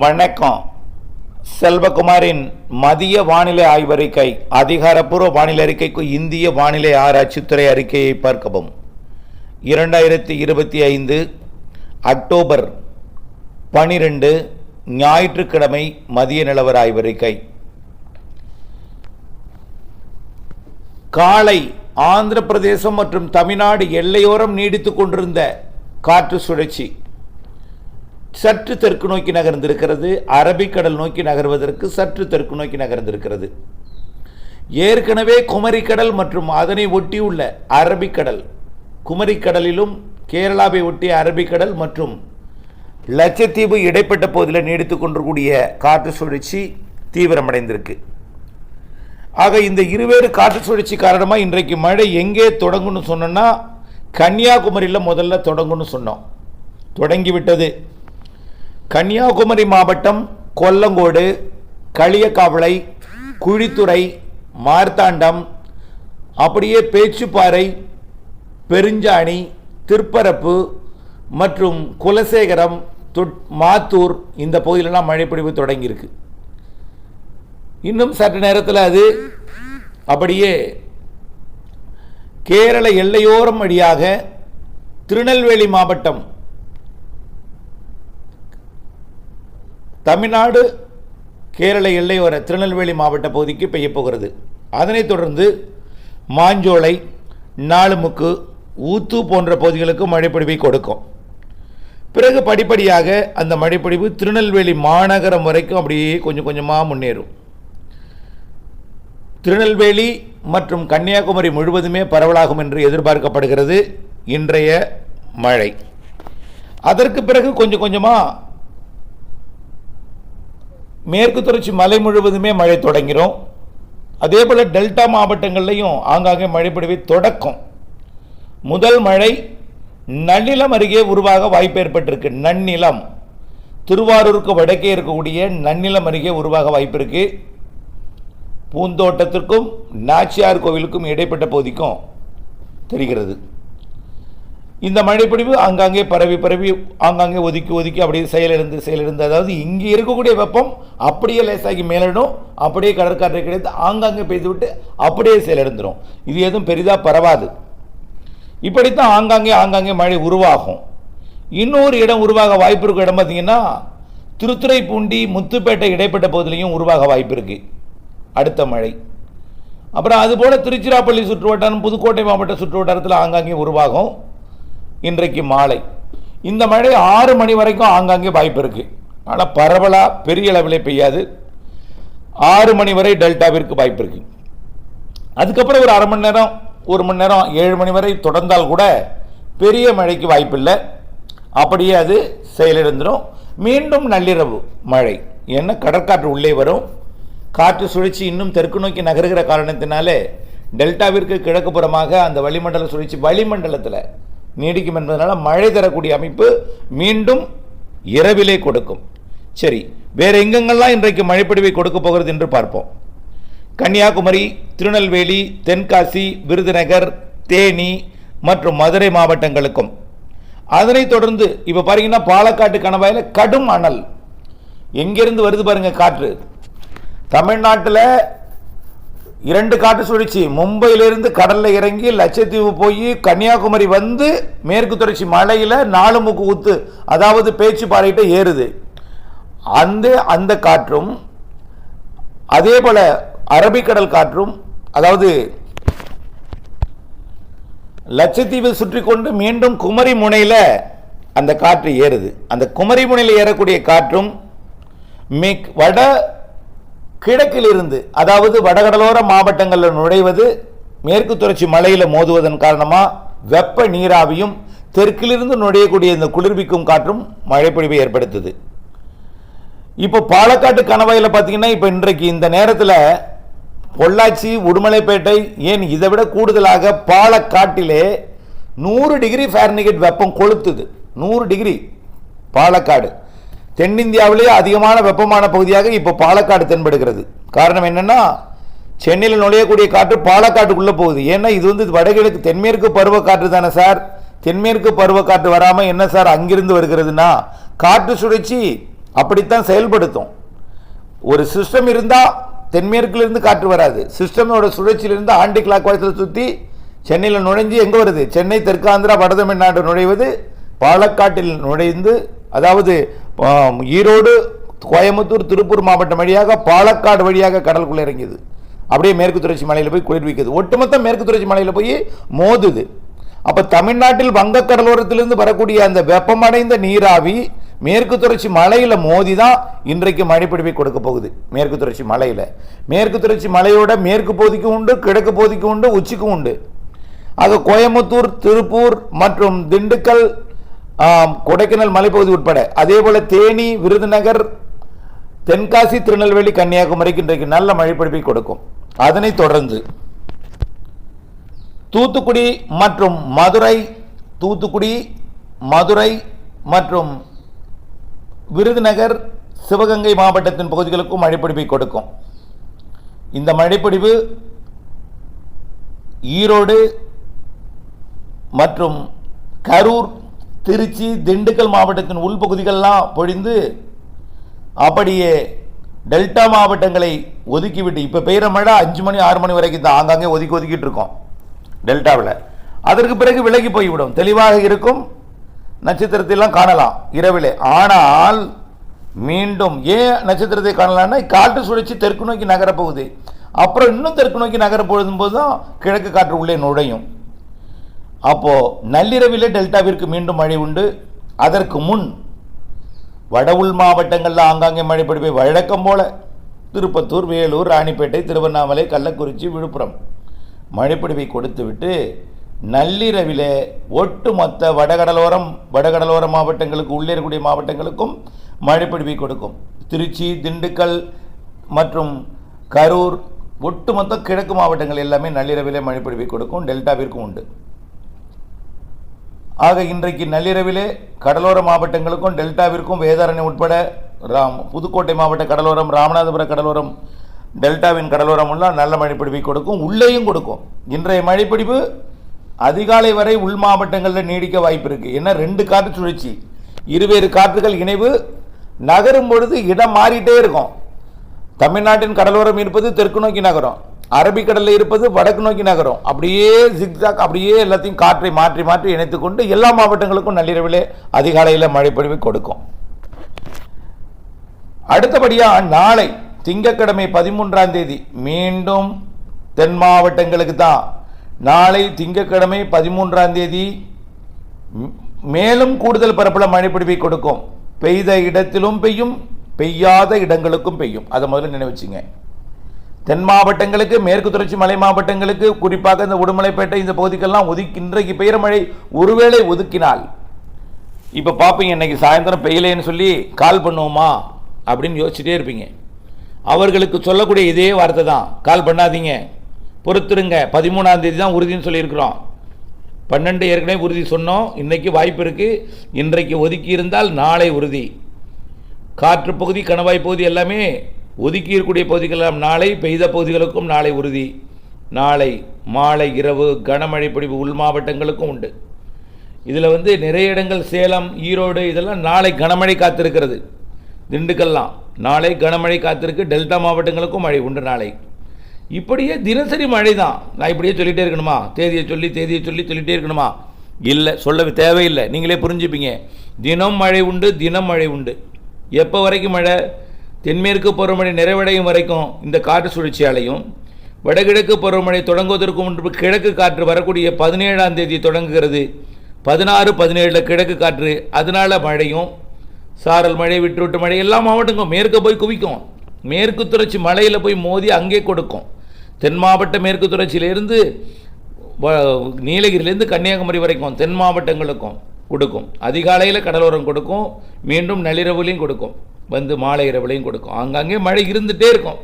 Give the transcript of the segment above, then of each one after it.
வணக்கம். செல்வகுமாரின் மதிய வானிலை ஆய்வறிக்கை அதிகாரப்பூர்வ வானிலை அறிக்கைக்கு இந்திய வானிலை ஆராய்ச்சித்துறை அறிக்கையை பார்க்கவும். இரண்டாயிரத்தி இருபத்தி ஐந்து அக்டோபர் பனிரெண்டு ஞாயிற்றுக்கிழமை மதிய நிலவர ஆய்வறிக்கை. காலை ஆந்திர பிரதேசம் மற்றும் தமிழ்நாடு எல்லையோரம் நீடித்துக் கொண்டிருந்த காற்று சுழற்சி. சற்று தெற்கு நோக்கி நகர்ந்திருக்கிறது. அரபிக்கடல் நோக்கி நகர்வதற்கு சற்று தெற்கு நோக்கி நகர்ந்திருக்கிறது. ஏற்கனவே குமரிக்கடல் மற்றும் அதனை ஒட்டியுள்ள அரபிக்கடல் குமரிக்கடலிலும் கேரளாவை ஒட்டிய அரபிக்கடல் மற்றும் லட்சத்தீவு இடைப்பட்ட பகுதியில் நீடித்து கொண்டிருக்கூடிய காற்று சுழற்சி தீவிரமடைந்திருக்கு. ஆக இந்த இருவேறு காற்று சுழற்சி காரணமாக இன்றைக்கு மழை எங்கே தொடங்கும்னு சொன்னோன்னா கன்னியாகுமரியில் முதல்ல தொடங்கும்னு சொன்னோம். தொடங்கிவிட்டது. கன்னியாகுமரி மாவட்டம் கொல்லங்கோடு களியக்காவளை குழித்துறை மார்த்தாண்டம் அப்படியே பேச்சுப்பாறை பெருஞ்சாணி திருப்பரப்பு மற்றும் குலசேகரம் தொட் மாத்தூர் இந்த பகுதியிலலாம் மழைப்பிடிவு தொடங்கியிருக்கு. இன்னும் சற்று நேரத்தில் அது அப்படியே கேரள எல்லையோரம் வழியாக திருநெல்வேலி மாவட்டம் தமிழ்நாடு கேரள எல்லையோர திருநெல்வேலி மாவட்ட பகுதிக்கு பெய்ய போகிறது. அதனைத் தொடர்ந்து மாஞ்சோலை நாலுமுக்கு ஊத்து போன்ற பகுதிகளுக்கு மழைப்பொழிவை கொடுக்கும். பிறகு படிப்படியாக அந்த மழைப்பொழிவு திருநெல்வேலி மாநகரம் வரைக்கும் அப்படியே கொஞ்சம் கொஞ்சமாக முன்னேறும். திருநெல்வேலி மற்றும் கன்னியாகுமரி முழுவதுமே பரவலாகும் என்று எதிர்பார்க்கப்படுகிறது இன்றைய மழை. அதற்கு பிறகு கொஞ்சம் கொஞ்சமாக மேற்கு தொடர்ச்சி மலை முழுவதுமே மழை தொடங்கிடும் அதே போல் டெல்டா மாவட்டங்கள்லையும் ஆங்காங்கே மழைப்பொழிவை தொடக்கும். முதல் மழை நன்னிலம் அருகே உருவாக வாய்ப்பு ஏற்பட்டிருக்கு. நன்னிலம். திருவாரூருக்கு வடக்கே இருக்கக்கூடிய நன்னிலம் அருகே உருவாக வாய்ப்பு இருக்கு. பூந்தோட்டத்திற்கும் நாச்சியார் கோவிலுக்கும் இடைப்பட்ட பகுதிக்கும் தெரிகிறது. இந்த மழைப்பொழிவு ஆங்காங்கே பரவி பரவி ஆங்காங்கே ஒதுக்கி ஒதுக்கி அப்படியே செயலிழந்து செயலிழந்து அதாவது இங்கே இருக்கக்கூடிய வெப்பம் அப்படியே லேசாகி மேலிடும் அப்படியே கடற்காற்றை கிடைத்து ஆங்காங்கே பெய்து விட்டு அப்படியே செயலிழந்துடும் இது எதுவும் பெரிதாக பரவாது. இப்படித்தான் ஆங்காங்கே ஆங்காங்கே மழை உருவாகும். இன்னொரு இடம் உருவாக வாய்ப்பு இருக்கிற இடம் பார்த்தீங்கன்னா திருத்துறைப்பூண்டி முத்துப்பேட்டை இடைப்பட்ட பகுதியிலையும் உருவாக வாய்ப்பு இருக்குது அடுத்த மழை. அப்புறம் அதுபோல் திருச்சிராப்பள்ளி சுற்று வட்டாரம் புதுக்கோட்டை மாவட்ட சுற்று வட்டாரத்தில் ஆங்காங்கே உருவாகும். இன்றைக்கு மாலை. இந்த மழை ஆறு மணி வரைக்கும் ஆங்காங்கே வாய்ப்பு இருக்கு. ஆனால் பரவலாக பெரிய அளவில் பெய்யாது. ஆறு மணி வரை டெல்டாவிற்கு வாய்ப்பு இருக்கு. அதுக்கப்புறம் ஒரு அரை மணி நேரம் ஒரு மணி நேரம் ஏழு மணி வரை தொடர்ந்தால் கூட பெரிய மழைக்கு வாய்ப்பில்லை. அப்படியே அது செயலிழந்துடும் மீண்டும் நள்ளிரவு மழை. என்ன? கடற்காற்று உள்ளே வரும். காற்று சுழற்சி இன்னும் தெற்கு நோக்கி நகருகிற காரணத்தினாலே டெல்டாவிற்கு கிழக்கு புறமாக அந்த வளிமண்டல சுழற்சி வளிமண்டலத்தில் நீடிக்கும் என்பதனால் மழை தரக்கூடிய அமைப்பு மீண்டும் இரவிலே கொடுக்கும். சரி வேறு எங்கெங்கெல்லாம் இன்றைக்கு மழைப்பொழிவை கொடுக்க போகிறது என்று பார்ப்போம். கன்னியாகுமரி திருநெல்வேலி தென்காசி விருதுநகர் தேனி மற்றும் மதுரை மாவட்டங்களுக்கும். அதனைத் தொடர்ந்து இப்போ பார்த்தீங்கன்னா பாலக்காட்டு கணவாயில் கடும் அனல். எங்கிருந்து வருது பாருங்க காற்று. தமிழ்நாட்டில் இரண்டு காற்று சுழற்சி. மும்பையிலிருந்து கடலில் இறங்கி லட்சத்தீவு போய் கன்னியாகுமரி வந்து மேற்கு தொடர்ச்சி மலையில் நாலு முக்கு ஊத்து. அதாவது பேச்சு பாறையிட்ட ஏறுது. அந்த அந்த காற்றும் அதே போல அரபிக்கடல் காற்றும் அதாவது லட்சத்தீவை சுற்றி கொண்டு மீண்டும் குமரி முனையில் அந்த காற்று ஏறுது. அந்த குமரி முனையில் ஏறக்கூடிய காற்றும் மிக் வட கிழக்கிலிருந்து அதாவது வடகடலோர மாவட்டங்களில் நுழைவது மேற்கு தொடர்ச்சி மலையில் மோதுவதன் காரணமாக வெப்ப நீராவியும் தெற்கிலிருந்து நுழையக்கூடிய இந்த குளிர்விக்கும் காற்றும் மழைப்பொழிவை ஏற்படுத்துது. இப்போ பாலக்காட்டு கணவாயில் பார்த்தீங்கன்னா இப்போ இன்றைக்கு இந்த நேரத்தில் பொள்ளாச்சி உடுமலைப்பேட்டை ஏன் இதை விட கூடுதலாக பாலக்காட்டிலே நூறு டிகிரி ஃபேரனிகேட் வெப்பம் கொளுத்துது. நூறு டிகிரி பாலக்காடு. தென்னிந்தியாவிலேயே அதிகமான வெப்பமான பகுதியாக இப்போ பாலக்காடு தென்படுகிறது. காரணம் என்னென்னா சென்னையில் நுழையக்கூடிய காற்று பாலக்காட்டுக்குள்ளே போகுது. ஏன்னா இது வந்து வடகிழக்கு தென்மேற்கு பருவக்காற்று தானே சார்? தென்மேற்கு பருவக்காற்று வராமல் என்ன சார் அங்கிருந்து வருகிறதுனா காற்று சுழற்சி அப்படித்தான் செயல்படுத்தும். ஒரு சிஸ்டம் இருந்தால் தென்மேற்குலேருந்து காற்று வராது. சிஸ்டமோட சுழற்சியிலிருந்து ஆண்டி கிளாக் வயசில் சுற்றி சென்னையில் நுழைஞ்சு எங்கே வருது? சென்னை தெற்காந்திரா வடதமிழ்நாடு நுழைவது பாலக்காட்டில் நுழைந்து அதாவது ஈரோடு கோயம்புத்தூர் திருப்பூர் மாவட்டம் வழியாக பாலக்காடு வழியாக கடலுக்குள்ளே இறங்கியது. அப்படியே மேற்கு தொடர்ச்சி மலையில் போய் குளிர்விக்குது ஒட்டுமொத்த மேற்கு தொடர்ச்சி மலையில் போய் மோதுது. அப்போ தமிழ்நாட்டில் வங்கக்கடலோரத்திலிருந்து வரக்கூடிய அந்த வெப்பமடைந்த நீராவி மேற்கு தொடர்ச்சி மலையில் மோதி தான் இன்றைக்கு மழைப்பிடிப்பை கொடுக்க போகுது. மேற்கு தொடர்ச்சி மலையில். மேற்கு தொடர்ச்சி மலையோட மேற்கு பகுதிக்கும் உண்டு கிழக்கு பகுதிக்கும் உண்டு உச்சிக்கும் உண்டு. ஆக கோயம்புத்தூர் திருப்பூர் மற்றும் திண்டுக்கல் கொடைக்கானல் மலைப்பகுதி உட்பட. அதே போல தேனி விருதுநகர் தென்காசி திருநெல்வேலி கன்னியாகுமரிக்கு இன்றைக்கு நல்ல மழைப்பிடிப்பை கொடுக்கும். அதனைத் தொடர்ந்து தூத்துக்குடி மற்றும் மதுரை தூத்துக்குடி மதுரை மற்றும் விருதுநகர் சிவகங்கை மாவட்டத்தின் பகுதிகளுக்கும் மழைப்பிடிப்பை கொடுக்கும். இந்த மழைப்பிடிவு ஈரோடு மற்றும் கரூர் திருச்சி திண்டுக்கல் மாவட்டத்தின் உள்பகுதிகளெலாம் பொழிந்து அப்படியே டெல்டா மாவட்டங்களை ஒதுக்கிவிட்டு இப்போ பெய்கிற மழை அஞ்சு மணி ஆறு மணி வரைக்கும் தான். ஆங்காங்கே ஒதுக்கி ஒதுக்கிட்டு இருக்கோம் டெல்டாவில். அதற்கு பிறகு விலகி போய்விடும். தெளிவாக இருக்கும். நட்சத்திரத்தையெல்லாம் காணலாம் இரவிலே. ஆனால் மீண்டும் ஏன் நட்சத்திரத்தை காணலாம்னா காற்று சுழற்சி தெற்கு நோக்கி நகரப்போகுது. அப்புறம் இன்னும் தெற்கு நோக்கி நகரப்போகும் போது தான் கிழக்கு காற்று உள்ளே நுழையும். அப்போது நள்ளிரவிலே டெல்டாவிற்கு மீண்டும் மழை உண்டு. அதற்கு முன் வட உள் மாவட்டங்களில் ஆங்காங்கே மழை பொழிவை வழக்கம் போல. திருப்பத்தூர் வேலூர் ராணிப்பேட்டை திருவண்ணாமலை கள்ளக்குறிச்சி விழுப்புரம். மழைப்பிடிவை கொடுத்துவிட்டு நள்ளிரவிலே ஒட்டுமொத்த வடகடலோரம் வடகடலோர மாவட்டங்களுக்கு உள்ளே இருக்கக்கூடிய மாவட்டங்களுக்கும் மழைப்பிடிவை கொடுக்கும். திருச்சி திண்டுக்கல் மற்றும் கரூர் ஒட்டுமொத்த கிழக்கு மாவட்டங்கள் எல்லாமே நள்ளிரவிலே மழைப்பிடிவை கொடுக்கும். டெல்டாவிற்கும் உண்டு. ஆக இன்றைக்கு நள்ளிரவிலே கடலோர மாவட்டங்களுக்கும் டெல்டாவிற்கும் வேதாரணை உட்பட ராம் புதுக்கோட்டை மாவட்ட கடலோரம் ராமநாதபுர கடலோரம் டெல்டாவின் கடலோரம் எல்லாம் நல்ல மழைப்பிடிப்பை கொடுக்கும் உள்ளேயும் கொடுக்கும். இன்றைய மழைப்பிடிப்பு அதிகாலை வரை உள் மாவட்டங்களில் நீடிக்க வாய்ப்பு இருக்குது ஏன்னா ரெண்டு காற்று சுழற்சி. இருவேறு காற்றுகள் இணைவு நகரும் பொழுது இடம் மாறிட்டே இருக்கும். தமிழ்நாட்டின் கடலோரம் இருப்பது தெற்கு நோக்கி நகரம். அரபிக்கடலில் இருப்பது வடக்கு நோக்கி நகரம். அப்படியே ஜிக்ஜாக் அப்படியே எல்லாத்தையும் காற்றை மாற்றி மாற்றி இணைத்துக்கொண்டு எல்லா மாவட்டங்களுக்கும் நள்ளிரவிலே அதிகாலையில் மழைப்பொழிவை கொடுக்கும். அடுத்தபடியாக நாளை திங்கட்கிழமை பதிமூன்றாம் தேதி மீண்டும் தென் மாவட்டங்களுக்கு தான். நாளை திங்கக்கிழமை பதிமூன்றாம் தேதி மேலும் கூடுதல் பரப்பில் மழைப்பிடிப்பை கொடுக்கும். பெய்த இடத்திலும் பெய்யும் பெய்யாத இடங்களுக்கும் பெய்யும். அதை முதல்ல நினைவச்சுங்க தென் மாவட்டங்களுக்கு மேற்கு தொடர்ச்சி மலை மாவட்டங்களுக்கு குறிப்பாக இந்த உடுமலைப்பேட்டை இந்த பகுதிக்கெல்லாம் ஒதுக்கி இன்றைக்கு பெய்கிற மழை ஒருவேளை ஒதுக்கினால். இப்போ பார்ப்பீங்க இன்னைக்கு சாயந்தரம் பெய்யலேன்னு சொல்லி கால் பண்ணுவோமா? அப்படின்னு யோசிச்சுட்டே இருப்பீங்க. அவர்களுக்கு சொல்லக்கூடிய இதே வார்த்தை தான். கால் பண்ணாதீங்க. பொறுத்துருங்க. பதிமூணாம் தேதி தான் உறுதின்னு சொல்லியிருக்கிறோம். பன்னெண்டு ஏற்கனவே உறுதி சொன்னோம். இன்றைக்கு வாய்ப்பு இருக்குது இன்றைக்கு ஒதுக்கி இருந்தால் நாளை உறுதி. காற்று பகுதி கணவாய் பகுதி எல்லாமே ஒதுக்கி இருக்கக்கூடிய பகுதிகளெல்லாம் நாளை பெய்த பகுதிகளுக்கும் நாளை உறுதி. நாளை மாலை இரவு கனமழை பிடிப்பு உள் மாவட்டங்களுக்கும் உண்டு. இதில் வந்து நிறைய இடங்கள் சேலம் ஈரோடு இதெல்லாம் நாளை கனமழை காத்திருக்கிறது. திண்டுக்கல்லாம் நாளை கனமழை காத்திருக்கு டெல்டா மாவட்டங்களுக்கும் மழை உண்டு நாளை. இப்படியே தினசரி மழை தான் நான் இப்படியே சொல்லிகிட்டே இருக்கணுமா? தேதியை சொல்லி தேதியை சொல்லி சொல்லிகிட்டே இருக்கணுமா? இல்லை சொல்ல தேவையில்லை. நீங்களே புரிஞ்சுப்பீங்க. தினம் மழை உண்டு தினம் மழை உண்டு. எப்போ வரைக்கும் மழை? தென்மேற்கு பருவமழை நிறைவடையும் வரைக்கும் இந்த காற்று சுழற்சியாலையும் வடகிழக்கு பருவமழை தொடங்குவதற்கு முன்பு கிழக்கு காற்று வரக்கூடிய பதினேழாம் தேதி தொடங்குகிறது. பதினாறு பதினேழில் கிழக்கு காற்று அதனால மழையும். சாரல் மழை விட்டுவிட்டு மழை எல்லா மாவட்டங்களும் மேற்கு போய் குவிக்கும். மேற்கு தொடர்ச்சி மலையில் போய் மோதி அங்கே கொடுக்கும். தென் மாவட்ட மேற்கு தொடர்ச்சியிலேருந்து நீலகிரியிலேருந்து கன்னியாகுமரி வரைக்கும் தென் மாவட்டங்களுக்கும் கொடுக்கும். அதிகாலையில் கடலோரம் கொடுக்கும் மீண்டும் நள்ளிரவுலையும் கொடுக்கும். வந்து மாலை இரவுலையும் கொடுக்கும். அங்கங்கே மழை இருந்துகிட்டே இருக்கும்.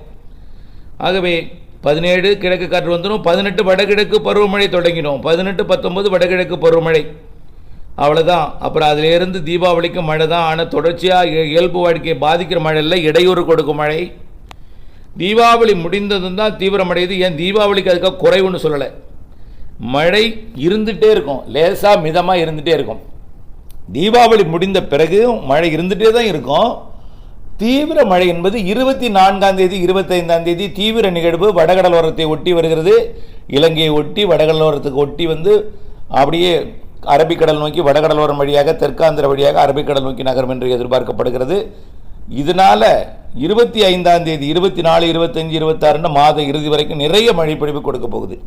ஆகவே பதினேழு கிழக்கு காற்று வந்துடும் பதினெட்டு வடகிழக்கு பருவமழை தொடங்கிடும். பதினெட்டு பத்தொம்பது வடகிழக்கு பருவமழை. அவ்வளோதான் அப்புறம் அதிலேருந்து தீபாவளிக்கு மழை தான் ஆனால் தொடர்ச்சியாக இயல்பு வாழ்க்கையை பாதிக்கிற மழை இல்லை. இடையூறு கொடுக்கும் மழை. தீபாவளி முடிந்ததும் தான் தீவிரமடையுது. ஏன்? தீபாவளிக்கு அதுக்காக குறைவுன்னு சொல்லலை. மழை இருந்துகிட்டே இருக்கும். லேசாக மிதமாக இருந்துகிட்டே இருக்கும். தீபாவளி முடிந்த பிறகு மழை இருந்துகிட்டே தான் இருக்கும். தீவிர மழை என்பது இருபத்தி நான்காம் தேதி இருபத்தைந்தாம் தேதி தீவிர நிகழ்வு. வடகடலோரத்தை ஒட்டி வருகிறது. இலங்கையை ஒட்டி வடகடலோரத்துக்கு ஒட்டி வந்து அப்படியே அரபிக்கடல் நோக்கி வடகடலோரம் வழியாக தெற்காந்திர வழியாக அரபிக்கடல் நோக்கி நகரும் என்று எதிர்பார்க்கப்படுகிறது. இதனால இருபத்தி ஐந்தாம் தேதி இருபத்தி நாலு இருபத்தஞ்சு இருபத்தாறுன்னு மாத இறுதி வரைக்கும் நிறைய மழை பொழிவு கொடுக்க போகுது.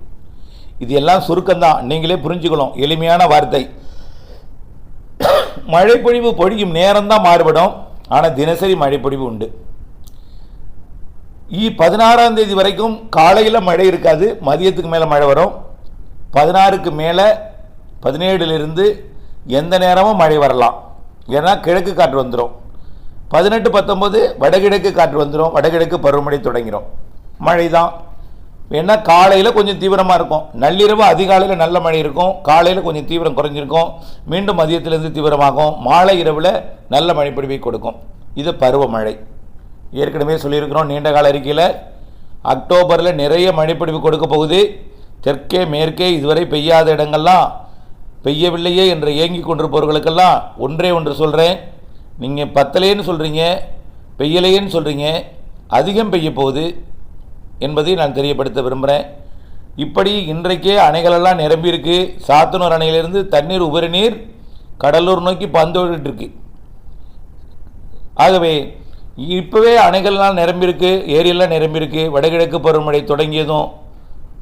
இது எல்லாம் சுருக்கம்தான். நீங்களே புரிஞ்சுக்கணும். எளிமையான வார்த்தை. மழைப்பொழிவு பொழியும் நேரம்தான் மாறுபடும். ஆனால் தினசரி மழைப்பொழிவு உண்டு. இ பதினாறாம் தேதி வரைக்கும் காலையில் மழை இருக்காது மதியத்துக்கு மேலே மழை வரும். பதினாறுக்கு மேலே பதினேழுலேருந்து எந்த நேரமும் மழை வரலாம். ஏன்னா கிழக்கு காற்று வந்துடும் பதினெட்டு பத்தொம்போது வடகிழக்கு காற்று வந்துடும் வடகிழக்கு பருவமழை தொடங்கிடும் மழை தான் வேணா காலையில் கொஞ்சம் தீவிரமாக இருக்கும். நள்ளிரவு அதிகாலையில் நல்ல மழை இருக்கும். காலையில் கொஞ்சம் தீவிரம் குறைஞ்சிருக்கும். மீண்டும் மதியத்திலேருந்து தீவிரமாகும். மாலை இரவில் நல்ல மழை கொடுக்கும். இது பருவமழை. ஏற்கனவே சொல்லியிருக்கிறோம் நீண்ட கால அறிக்கையில் அக்டோபரில் நிறைய மழைப்பொழிவு கொடுக்க போகுது. தெற்கே மேற்கே இதுவரை பெய்யாத இடங்கள்லாம் பெய்யவில்லையே என்று ஏங்கி கொண்டிருப்பவர்களுக்கெல்லாம் ஒன்றே ஒன்று சொல்கிறேன் நீங்கள் பத்தலேன்னு சொல்கிறீங்க பெய்யலையேன்னு சொல்கிறீங்க அதிகம் பெய்ய போகுது. என்பதை நான் தெரியப்படுத்த விரும்புகிறேன் இப்படி இன்றைக்கே அணைகளெல்லாம் நிரம்பியிருக்கு. சாத்தனூர் அணையிலிருந்து தண்ணீர் உபரி நீர் கடலூர் நோக்கி பந்துவிட்டுருக்கு ஆகவே இப்போவே அணைகள்லாம் நிரம்பியிருக்கு ஏரியெல்லாம் நிரம்பியிருக்கு. வடகிழக்கு பருவமழை தொடங்கியதும்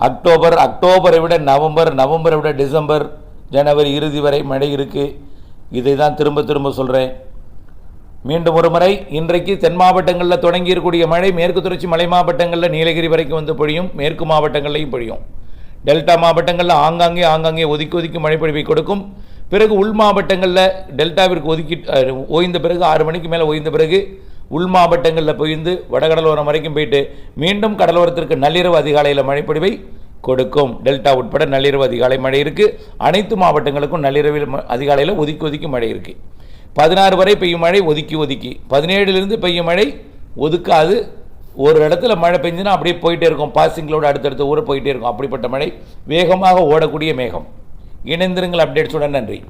அக்டோபர் அக்டோபரை விட நவம்பர் நவம்பரை விட டிசம்பர் ஜனவரி இறுதி வரை மழை இருக்குது இதை தான் திரும்ப திரும்ப சொல்கிறேன் மீண்டும் ஒரு முறை இன்றைக்கு தென் மாவட்டங்களில் தொடங்கி இருக்கக்கூடிய மழை மேற்கு தொடர்ச்சி மலை மாவட்டங்களில் நீலகிரி வரைக்கும் வந்து பொழியும் மேற்கு மாவட்டங்கள்லையும் பொழியும். டெல்டா மாவட்டங்களில் ஆங்காங்கே ஆங்காங்கே ஒதுக்கி ஒதுக்கி மழை பொழிவை கொடுக்கும். பிறகு உள் மாவட்டங்களில் டெல்டாவிற்கு ஒதுக்கி ஓய்ந்த பிறகு ஆறு மணிக்கு மேலே ஓய்ந்த பிறகு உள் மாவட்டங்களில் பொய்ந்து வடகடலோரம் வரைக்கும் போயிட்டு மீண்டும் கடலோரத்திற்கு நள்ளிரவு அதிகாலையில் மழைப்பொழிவை கொடுக்கும். டெல்டா உட்பட நள்ளிரவு அதிகாலை மழை இருக்குது அனைத்து மாவட்டங்களுக்கும் நள்ளிரவில் அதிகாலையில் ஒதுக்கி ஒதுக்கி மழை இருக்குது பதினாறு வரை பெய்யும் மழை ஒதுக்கி ஒதுக்கி. பதினேழுலேருந்து பெய்யும் மழை ஒதுக்காது. ஒரு இடத்துல மழை பெஞ்சுன்னா அப்படியே போயிட்டே இருக்கும். பாசிங்களோட அடுத்தடுத்த ஊரை போயிட்டே இருக்கும். அப்படிப்பட்ட மழை வேகமாக ஓடக்கூடிய மேகம். இணைந்திருங்கள். அப்டேட்ஸுடன் நன்றி.